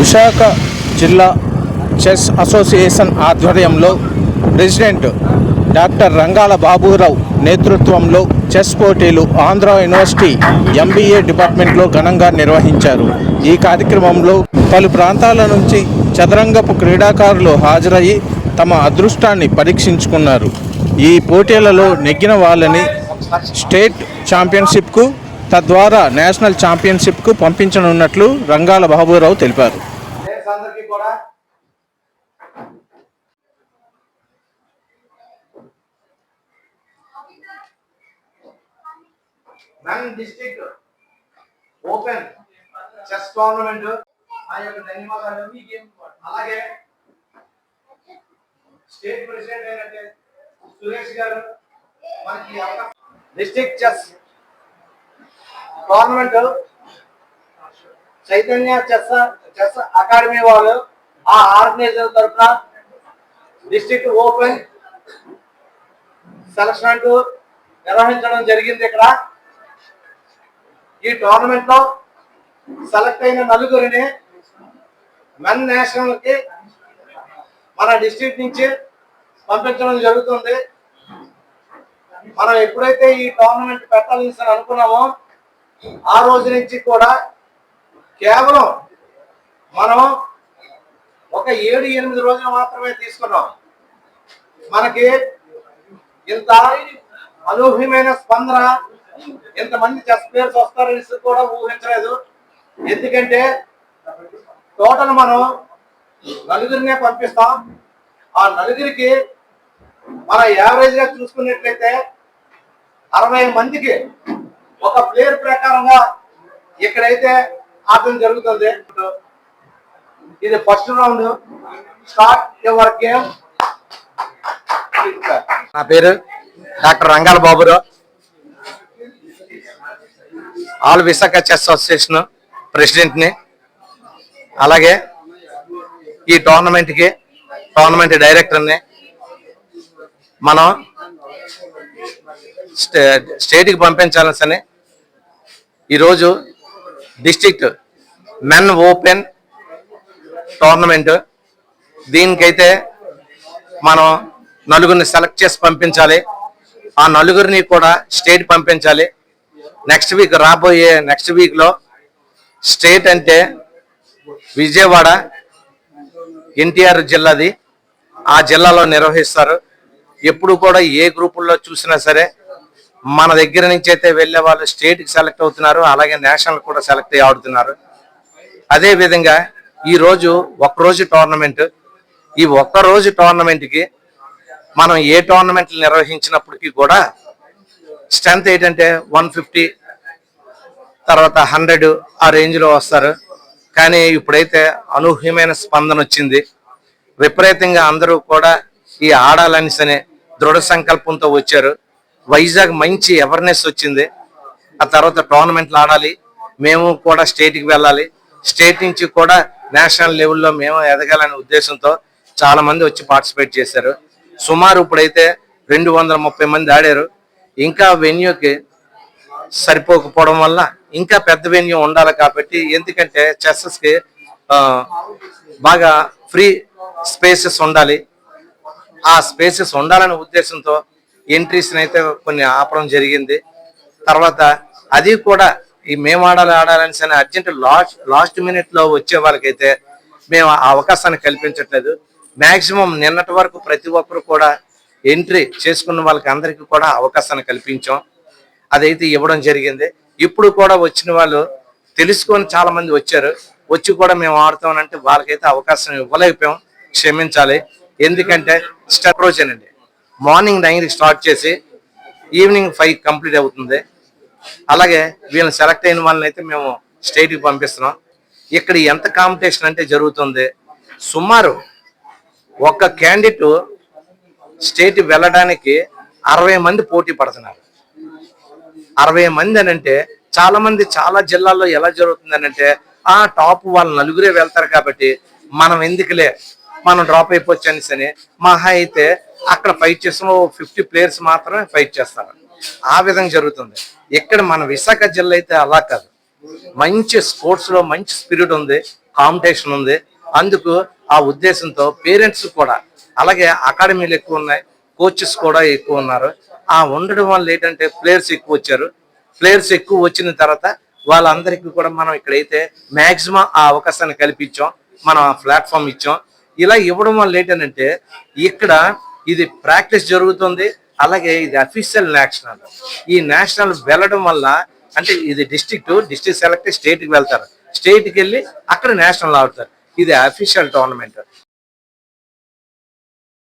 విశాఖ జిల్లా chess association ఆధ్వర్యంలో president doctor Rangala Baburao నేతృత్వంలో చెస్ పోటీలు ఆంధ్ర యూనివర్సిటీ ఎంబీఏ డిపార్ట్మెంట్లో ఘనంగా నిర్వహించారు. ఈ కార్యక్రమంలో పలు ప్రాంతాల నుంచి చదరంగపు క్రీడాకారులు హాజరయ్యి తమ అదృష్టాన్ని పరీక్షించుకున్నారు. ఈ పోటీలలో నెగ్గిన వాళ్ళని స్టేట్ ఛాంపియన్షిప్కు తద్వారా నేషనల్ ఛాంపియన్షిప్కు పంపించనున్నట్లు రంగాల బాబురావు తెలిపారు. Players men district open chess tournament ఆ యొక్క ధన్యవాదాలు. అలాగే స్టేట్ ప్రెసిడెంట్ అయినట్టే సురేష్ గారు మనకి district chess tournament Chaitanya chess chess academy వాళ్ళు ఆ ఆర్గనైజర్ తరఫున డిస్ట్రిక్ట్ ఓపెన్ సెలక్షన్ అంటూ నిర్వహించడం జరిగింది ఇక్కడ. ఈ టోర్నమెంట్లో సెలెక్ట్ అయిన నలుగురిని మెన్ నేషనల్కి మన డిస్ట్రిక్ట్ నుంచి పంపించడం జరుగుతుంది. మనం ఎప్పుడైతే ఈ టోర్నమెంట్ పెట్టాలని అనుకున్నామో ఆ రోజు నుంచి కూడా కేవలం మనం ఒక ఏడు ఎనిమిది రోజులు మాత్రమే తీసుకున్నాం. మనకి ఇంత అనూహ్యమైన స్పందన ఇంతమంది చెస్ ప్లేయర్స్ వస్తారని కూడా ఊహించలేదు. ఎందుకంటే టోటల్ మనం నలుగురినే పంపిస్తాం. ఆ నలుగురికి మన యావరేజ్గా చూసుకున్నట్లయితే అరవై మందికి ఒక ప్లేయర్ ప్రకారంగా ఇక్కడైతే ఆడటం జరుగుతుంది. ఇది first round. Start your game. నా పేరు doctor Rangala Baburao all Visakha chess association ప్రెసిడెంట్ని అలాగే ఈ టోర్నమెంట్కి టోర్నమెంట్ డైరెక్టర్ని మనం స్టే స్టేట్కి పంపించాలని ఈరోజు డిస్టిక్ట్ మెన్ ఓపెన్ టోర్నమెంట్. దీనికైతే మనం నలుగురిని సెలెక్ట్ చేసి పంపించాలి. ఆ నలుగురిని కూడా స్టేట్ పంపించాలి. నెక్స్ట్ వీక్ రాబోయే నెక్స్ట్ వీక్లో స్టేట్ అంటే విజయవాడ ఎన్టీఆర్ జిల్లాది. ఆ జిల్లాలో నిర్వహిస్తారు. ఎప్పుడు కూడా ఏ గ్రూపుల్లో చూసినా సరే మన దగ్గర నుంచి అయితే వెళ్ళే వాళ్ళు స్టేట్కి సెలెక్ట్ అవుతున్నారు. అలాగే నేషనల్ కూడా సెలెక్ట్ అయ్యి ఆడుతున్నారు. అదేవిధంగా ఈ రోజు ఒక్కరోజు టోర్నమెంట్ ఈ ఒక్క రోజు టోర్నమెంట్కి మనం ఏ టోర్నమెంట్లు నిర్వహించినప్పటికీ కూడా స్ట్రెంత్ ఏంటంటే వన్ ఫిఫ్టీ తర్వాత హండ్రెడ్ ఆ రేంజ్లో వస్తారు. కానీ ఇప్పుడైతే అనూహ్యమైన స్పందన వచ్చింది. విపరీతంగా అందరూ కూడా ఈ ఆడాలని దృఢ సంకల్పంతో వచ్చారు. వైజాగ్ మంచి అవేర్నెస్ వచ్చింది. ఆ తర్వాత టోర్నమెంట్లు ఆడాలి. మేము కూడా స్టేట్కి వెళ్ళాలి. స్టేట్ నుంచి కూడా నేషనల్ లెవెల్లో మేము ఎదగాలనే ఉద్దేశంతో చాలా మంది వచ్చి పార్టిసిపేట్ చేశారు. సుమారు ఇప్పుడైతే రెండు వందల ముప్పై మంది ఆడారు. ఇంకా వెన్యూకి సరిపోకపోవడం వల్ల ఇంకా పెద్ద వెన్యూ ఉండాలి కాబట్టి ఎందుకంటే చెస్సెస్కి బాగా ఫ్రీ స్పేసెస్ ఉండాలి. ఆ స్పేసెస్ ఉండాలనే ఉద్దేశంతో ఎంట్రీస్ని అయితే కొన్ని ఆపడం జరిగింది. తర్వాత అది కూడా ఈ మేము ఆడాలి ఆడాలని సరే అర్జెంట్ లాస్ట్ లాస్ట్ మినిట్లో వచ్చే వాళ్ళకైతే మేము ఆ అవకాశాన్ని కల్పించట్లేదు. మ్యాక్సిమం నిన్నటి వరకు ప్రతి ఒక్కరు కూడా ఎంట్రీ చేసుకున్న వాళ్ళకి అందరికీ కూడా అవకాశాన్ని కల్పించాం. అదైతే ఇవ్వడం జరిగింది. ఇప్పుడు కూడా వచ్చిన వాళ్ళు తెలుసుకొని చాలా మంది వచ్చారు. వచ్చి కూడా మేము ఆడుతామనంటే వాళ్ళకైతే అవకాశం ఇవ్వలేకపోయాం. క్షమించాలి. ఎందుకంటే స్టెప్ రోజేనండి. మార్నింగ్ నైన్కి స్టార్ట్ చేసి ఈవినింగ్ ఫైవ్ కంప్లీట్ అవుతుంది. అలాగే వీళ్ళని సెలెక్ట్ అయిన వాళ్ళని అయితే మేము స్టేట్కి పంపిస్తున్నాం. ఇక్కడ ఎంత కాంపిటీషన్ అంటే జరుగుతుంది. సుమారు ఒక క్యాండిడేట్ స్టేట్ వెళ్ళడానికి అరవై మంది పోటీ పడుతున్నారు. అరవై మంది అని అంటే చాలా మంది చాలా జిల్లాల్లో ఎలా జరుగుతుంది అని అంటే ఆ టాప్ వాళ్ళు నలుగురే వెళ్తారు కాబట్టి మనం ఎందుకులే? మనం డ్రాప్ అయిపోవచ్చు అనేసి అని మహా అయితే అక్కడ ఫైట్ చేసిన ఫిఫ్టీ ప్లేయర్స్ మాత్రమే ఫైట్ చేస్తారు. ఆ విధంగా జరుగుతుంది. ఇక్కడ మన విశాఖ జిల్లా అయితే అలా కాదు. మంచి స్పోర్ట్స్లో మంచి స్పిరిట్ ఉంది కాంపిటీషన్ ఉంది. అందుకు ఆ ఉద్దేశంతో పేరెంట్స్ కూడా అలాగే అకాడమీలు ఎక్కువ ఉన్నాయి కోచెస్ కూడా ఎక్కువ ఉన్నారు. ఆ ఉండడం వల్ల ఏంటంటే ప్లేయర్స్ ఎక్కువ వచ్చారు. ప్లేయర్స్ ఎక్కువ వచ్చిన తర్వాత వాళ్ళందరికీ కూడా మనం ఇక్కడైతే మాక్సిమం ఆ అవకాశాన్ని కల్పించాం మనం ఆ ప్లాట్ఫామ్ ఇచ్చాం. ఇలా ఇవ్వడం వల్ల ఏంటంటే ఇక్కడ ఇది ప్రాక్టీస్ జరుగుతుంది అలాగే ఇది అఫీషియల్ నేషనల్ ఈ నేషనల్ వెళ్ళడం వల్ల అంటే ఇది డిస్ట్రిక్ట్ డిస్టిక్ సెలెక్ట్ స్టేట్కి వెళ్తారు. స్టేట్కి వెళ్ళి అక్కడ నేషనల్ ఆడతారు. ఇది అఫీషియల్ టోర్నమెంట్